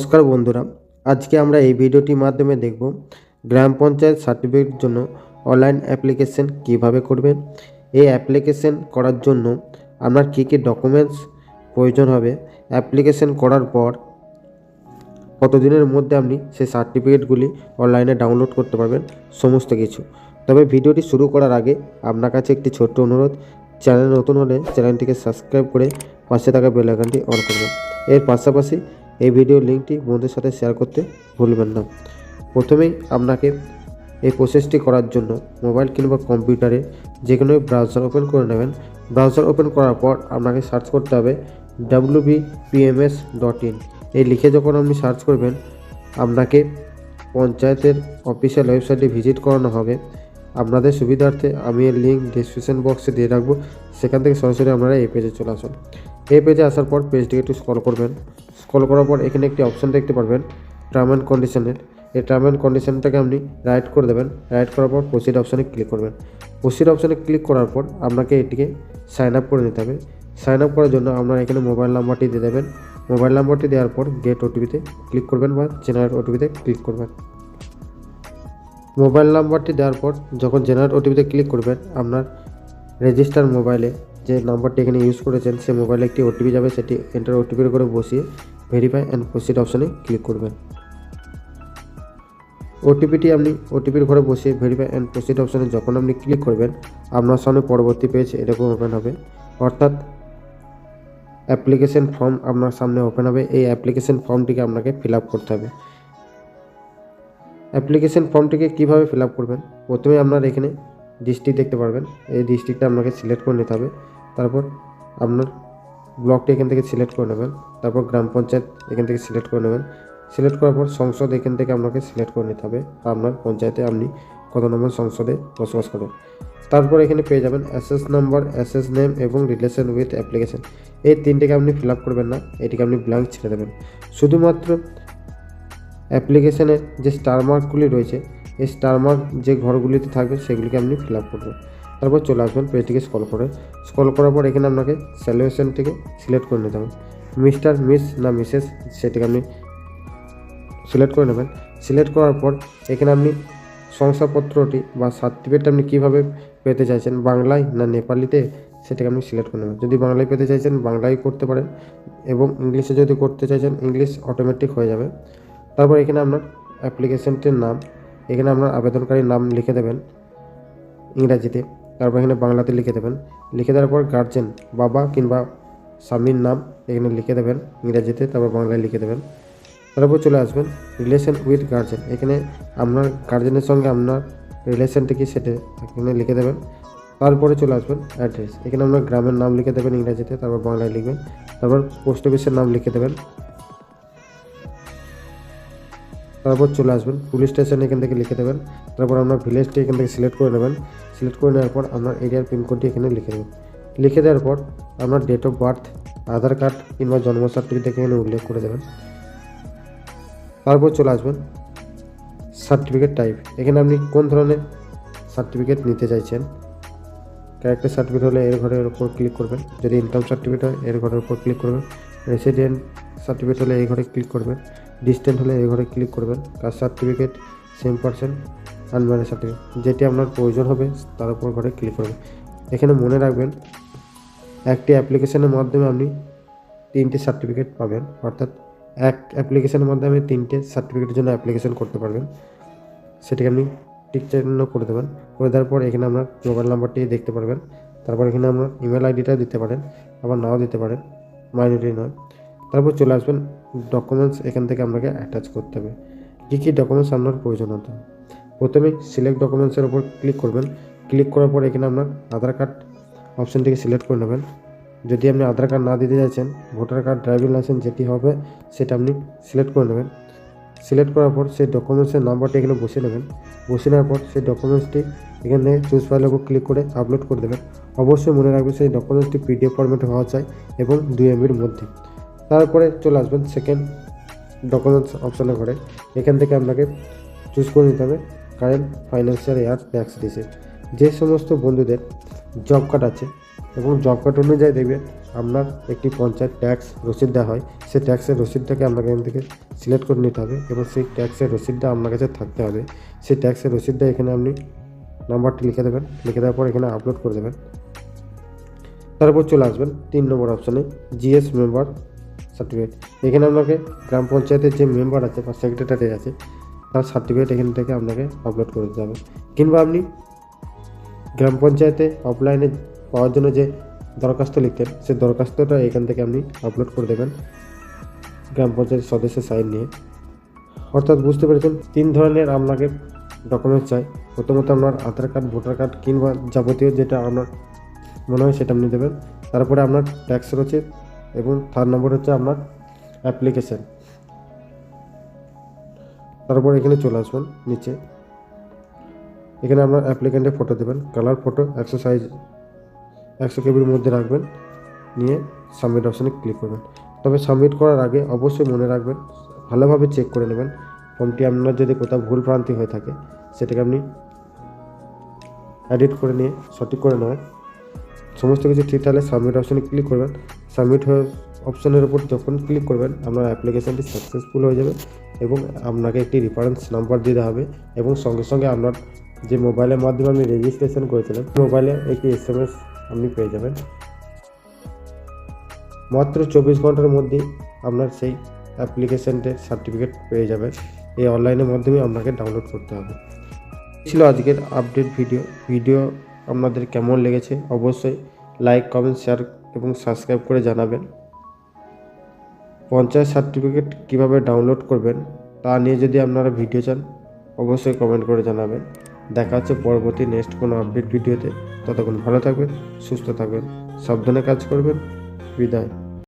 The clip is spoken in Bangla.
নমস্কার বন্ধুরা, আজকে আমরা এই ভিডিওটির মাধ্যমে দেখব গ্রাম পঞ্চায়েত সার্টিফিকেটের জন্য অনলাইন অ্যাপ্লিকেশন কীভাবে করবেন। এই অ্যাপ্লিকেশন করার জন্য আপনার কী কী ডকুমেন্টস প্রয়োজন হবে। অ্যাপ্লিকেশন করার পর কতদিনের মধ্যে আপনি সেই সার্টিফিকেটগুলি অনলাইনে ডাউনলোড করতে পারবেন, সমস্ত কিছু। তবে ভিডিওটি শুরু করার আগে আপনার কাছে একটি ছোট্ট অনুরোধ, চ্যানেল নতুন হলে চ্যানেলটিকে সাবস্ক্রাইব করে পাশে থাকা বেল আইকনটি অন করবেন। এর পাশাপাশি এই ভিডিও লিঙ্কটি বন্ধুদের সাথে শেয়ার করতে ভুলবেন না। প্রথমেই আপনাকে এই প্রসেসটি করার জন্য মোবাইল কিংবা কম্পিউটারে যে কোনো ব্রাউজার ওপেন করে নেবেন। ব্রাউজার ওপেন করার পর আপনাকে সার্চ করতে হবে ডাব্লিউ বিপিএমএস ডট ইন এই লিখে যখন আপনি সার্চ করবেন, আপনাকে পঞ্চায়েতের অফিসিয়াল ওয়েবসাইটে ভিজিট করানো হবে। আপনাদের সুবিধার্থে আমি এর লিঙ্ক ডিসক্রিপশন বক্সে দিয়ে রাখব। সেখান থেকে সরাসরি আপনারা এই পেজে চলে আসুন। এই পেজে আসার পর পেজটিকে একটু স্ক্রল করবেন। স্ক্রল করার পর এখানে একটি অপশন দেখতে পারবেন টার্ম অ্যান্ড কন্ডিশনের এই টার্ম অ্যান্ড কন্ডিশনটাকে আপনি রাইট করে দেবেন। রাইট করার পর প্রসিড অপশানে ক্লিক করবেন। প্রসিড অপশানে ক্লিক করার পর আপনাকে এটিকে সাইন আপ করে নিতে হবে। সাইন আপ করার জন্য আপনারা এখানে মোবাইল নাম্বারটি দিয়ে দেবেন। মোবাইল নাম্বারটি দেওয়ার পর গেট ওটিপিতে ক্লিক করবেন বা জেনারেট ওটিপিতে ক্লিক করবেন। মোবাইল নাম্বারটি দেওয়ার পর যখন জেনারেট ওটিপিতে ক্লিক করবেন, আপনার রেজিস্টার মোবাইলে যে নাম্বারটি এখানে ইউজ করেছেন, সেই মোবাইলে একটি ওটিপি যাবে, সেটি এন্টার ওটিপির করে বসিয়ে ভেরিফাই অ্যান্ড প্রসিড অপশানে ক্লিক করবেন। ওটিপিটি আপনি ওটিপির ঘরে বসে ভেরিফাই অ্যান্ড প্রসিড অপশানে যখন আপনি ক্লিক করবেন, আপনার সামনে পরবর্তী পেজ এরকম ওপেন হবে। অর্থাৎ অ্যাপ্লিকেশন ফর্ম আপনার সামনে ওপেন হবে। এই অ্যাপ্লিকেশন ফর্মটিকে আপনাকে ফিল করতে হবে। অ্যাপ্লিকেশন ফর্মটিকে কীভাবে ফিল করবেন? প্রথমে আপনার এখানে ডিস্ট্রিক্ট দেখতে পারবেন। এই ডিস্ট্রিক্টটা আপনাকে সিলেক্ট করে নিতে হবে। তারপর আপনার ব্লকটি এখান থেকে সিলেক্ট করে নেবেন, তারপর গ্রাম পঞ্চায়েত এখান থেকে সিলেক্ট করে নেবেন। সিলেক্ট করার পর সংসদ এখান থেকে আপনাকে সিলেক্ট করে নিতে হবে আপনার পঞ্চায়েতে আপনি কত নম্বর সংসদে বসবাস করেন। তারপর এখানে পেয়ে যাবেন অ্যাসেস নাম্বার, অ্যাসেস নেম এবং রিলেশন উইথ অ্যাপ্লিকেশন। এই তিনটিকে আপনি ফিল আপ করবেন না, এটিকে আপনি ব্ল্যাঙ্ক ছেড়ে দেবেন। শুধুমাত্র অ্যাপ্লিকেশনের যে স্টার মার্কগুলি রয়েছে, এই স্টার মার্ক যে ঘরগুলিতে থাকবে, সেগুলিকে আপনি ফিল আপ করবেন। তারপর চলে আসবেন পেজটিকে স্কল করে। স্কল করার পর এখানে আপনাকে স্যালুয়েশনটিকে সিলেক্ট করে নিতে হবে। মিস্টার মিস না মিসেস সেটিকে আপনি সিলেক্ট করে নেবেন। সিলেক্ট করার পর এখানে আপনি শংসাপত্রটি বা সার্টিফিকেট আপনি কীভাবে পেতে চাইছেন, বাংলায় না নেপালিতে সেটাকে আপনি সিলেক্ট করে নেবেন। যদি বাংলায় পেতে চাইছেন, বাংলায় করতে পারেন এবং ইংলিশে যদি করতে চাইছেন, ইংলিশ অটোমেটিক হয়ে যাবে। তারপর এখানে আপনার অ্যাপ্লিকেশনটির নাম, এখানে আপনার আবেদনকারীর নাম লিখে দেবেন ইংরাজিতে। তারপর এখানে বাংলাতে লিখে দেবেন। লিখে দেওয়ার পর গার্জেন বাবা কিংবা স্বামীর নাম এখানে লিখে দেবেন ইংরাজিতে, তারপর বাংলায় লিখে দেবেন। তারপর চলে আসবেন রিলেশন উইথ গার্জেন এখানে আপনার গার্জেনের সঙ্গে আপনার রিলেশনটা কি সেটা এখানে লিখে দেবেন। তারপরে চলে আসবেন অ্যাড্রেস এখানে আপনার গ্রামের নাম লিখে দেবেন ইংরাজিতে, তারপর বাংলায় লিখবেন। তারপর পোস্ট অফিসের নাম লিখে দেবেন। তারপর চলে আসবেন পুলিশ স্টেশন এখান থেকে লিখে দেবেন, তারপর আপনার ভিলেজটি এখান থেকে সিলেক্ট করে নেবেন সিলেক্ট করে নেওয়ার পর আপনার এরিয়ার পিনকোডটি এখানে লিখে দেবেন। লিখে দেওয়ার পর আপনার date of birth Aadhaar card কিংবা জন্ম সার্টিফিকেট এখানে উল্লেখ করে দেবেন। তারপর চলে আসবেন সার্টিফিকেট টাইপ এখানে আপনি কোন ধরনের সার্টিফিকেট নিতে চাইছেন? ক্যারেক্টার সার্টিফিকেট হলে এর ঘরের উপর ক্লিক করবেন, যদি ইনকাম সার্টিফিকেট হয় এর ঘরের উপর ক্লিক করবেন রেসিডেন্ট সার্টিফিকেট হলে এই ঘরে ক্লিক করবেন। ডিস্টেন্ট হলে এই ঘরে ক্লিক করবেন। Caste certificate same percent unmarriage certificate যেটি আপনার প্রয়োজন হবে, তার উপর ঘরে ক্লিক করবেন। এখানে মনে রাখবেন, একটি অ্যাপ্লিকেশনের মাধ্যমে আপনি তিনটে সার্টিফিকেট পাবেন। অর্থাৎ এক অ্যাপ্লিকেশনের মাধ্যমে তিনটে সার্টিফিকেটের জন্য অ্যাপ্লিকেশন করতে পারবেন। সেটাকে আপনি টিক চিহ্ন করে দেবেন। করে দেওয়ার পর এখানে আপনার মোবাইল নাম্বারটি দেখতে পারবেন। তারপর এখানে আপনার ইমেল আইডিটা দিতে পারেন। আবার নাও দিতে পারেন। মাইনরিটি নয়। তারপর চলে আসবেন ডকুমেন্টস এখান থেকে আপনাকে অ্যাটাচ করতে হবে। কী কী ডকুমেন্টস আপনার প্রয়োজন হতে? প্রথমে সিলেক্ট ডকুমেন্টসের উপর ক্লিক করবেন। ক্লিক করার পর এখানে আপনার আধার কার্ড অপশানটিকে সিলেক্ট করে নেবেন। যদি আপনি আধার কার্ড না দিতে চাইছেন ভোটার কার্ড ড্রাইভিং লাইসেন্স যেটি হবে, সেটা আপনি সিলেক্ট করে নেবেন। সিলেক্ট করার পর সেই ডকুমেন্টসের নাম্বারটি এখানে বসে নেবেন। বসে নেওয়ার পর সেই ডকুমেন্টসটি এখানে চুজ ফাইলের উপর ক্লিক করে আপলোড করে দেবেন। অবশ্যই মনে রাখবেন সেই ডকুমেন্টসটি পিডিএফ ফরম্যাটে হওয়া চাই এবং দুই এমবির মধ্যে। তারপরে চলে আসবেন সেকেন্ড ডকুমেন্টস অপশানে ঘরে। এখান থেকে আপনাকে চুজ করে নিতে হবে current financial year tax receipt যে সমস্ত বন্ধুদের জব কার্ড আছে এবং জব কার্ড অনুযায়ী দেখবেন আপনার একটি পঞ্চায়েত ট্যাক্স রসিদ দেওয়া হয়। সেই ট্যাক্সের রসিদটাকে আপনাকে এখান থেকে সিলেক্ট করে নিতে হবে এবং সেই ট্যাক্সের রসিদটা আপনার কাছে থাকতে হবে। সেই ট্যাক্সের রসিদটা এখানে আপনি নাম্বারটি লিখে দেবেন। লিখে দেওয়ার পর এখানে আপলোড করে দেবেন। তারপর চলে আসবেন তিন নম্বর অপশানে জিএস মেম্বার সার্টিফিকেট এখানে আপনাকে গ্রাম পঞ্চায়েতের যে মেম্বার আছে বা সেক্রেটারি আছে, তার সার্টিফিকেট এখান থেকে আপনাকে আপলোড করে দিতে হবে। কিংবা আপনি গ্রাম পঞ্চায়েতে অফলাইনে পাওয়ার জন্য যে দরখাস্ত লিখতেন, সেই দরখাস্তটা এখান থেকে আপনি আপলোড করে দেবেন গ্রাম পঞ্চায়েত সদস্যের সাইন নিয়ে। অর্থাৎ বুঝতে পেরেছেন, তিন ধরনের আপনাকে ডকুমেন্টস চাই। প্রথমত আপনার আধার কার্ড, ভোটার কার্ড কিংবা যাবতীয় যেটা আপনার মনে হয় সেটা আপনি দেবেন। তারপরে আপনার ট্যাক্স রয়েছে এবং থার্ড নম্বর হচ্ছে আপনার অ্যাপ্লিকেশান তারপর এখানে চলে আসবেন, নিচে। এখানে আপনার অ্যাপ্লিকেন্টের ফটো দেবেন কালার ফটো একশো সাইজ একশো কেবির মধ্যে রাখবেন, নিয়ে সাবমিট অপশানে ক্লিক করবেন। তবে সাবমিট করার আগে অবশ্যই মনে রাখবেন, ভালোভাবে চেক করে নেবেন, ফর্মটি আপনার যদি কোথাও ভুল ভ্রান্তি হয়ে থাকে, সেটাকে আপনি এডিট করে নিয়ে সঠিক করে নেবেন। সমস্ত কিছু ঠিক তাহলে সাবমিট অপশানে ক্লিক করবেন সাবমিট হয়ে অপশানের উপর যখন ক্লিক করবেন, আপনার অ্যাপ্লিকেশানটি সাকসেসফুল হয়ে যাবে এবং আপনাকে একটি রেফারেন্স নাম্বার দিতে হবে এবং সঙ্গে সঙ্গে আপনার যে মোবাইলের মাধ্যমে আপনি রেজিস্ট্রেশন করেছিলেন মোবাইলে একটি এস এম এস আপনি পেয়ে যাবেন। মাত্র চব্বিশ ঘণ্টার মধ্যেই আপনার সেই অ্যাপ্লিকেশানটির সার্টিফিকেট পেয়ে যাবেন এই অনলাইনের মাধ্যমে আপনাকে ডাউনলোড করতে হবে। ছিল আজকের আপডেট ভিডিও ভিডিও আপনাদের কেমন লেগেছে? অবশ্যই লাইক কমেন্ট শেয়ার এবং সাবস্ক্রাইব করে জানাবেন। পঞ্চায়েত সার্টিফিকেট কীভাবে ডাউনলোড করবেন, তা নিয়ে যদি আপনারা ভিডিও চান, অবশ্যই কমেন্ট করে জানাবেন। দেখা হচ্ছে পরবর্তী নেক্সট কোনো আপডেট ভিডিওতে। ততক্ষণ ভালো থাকবেন, সুস্থ থাকবেন, সাবধানে কাজ করবেন। বিদায়।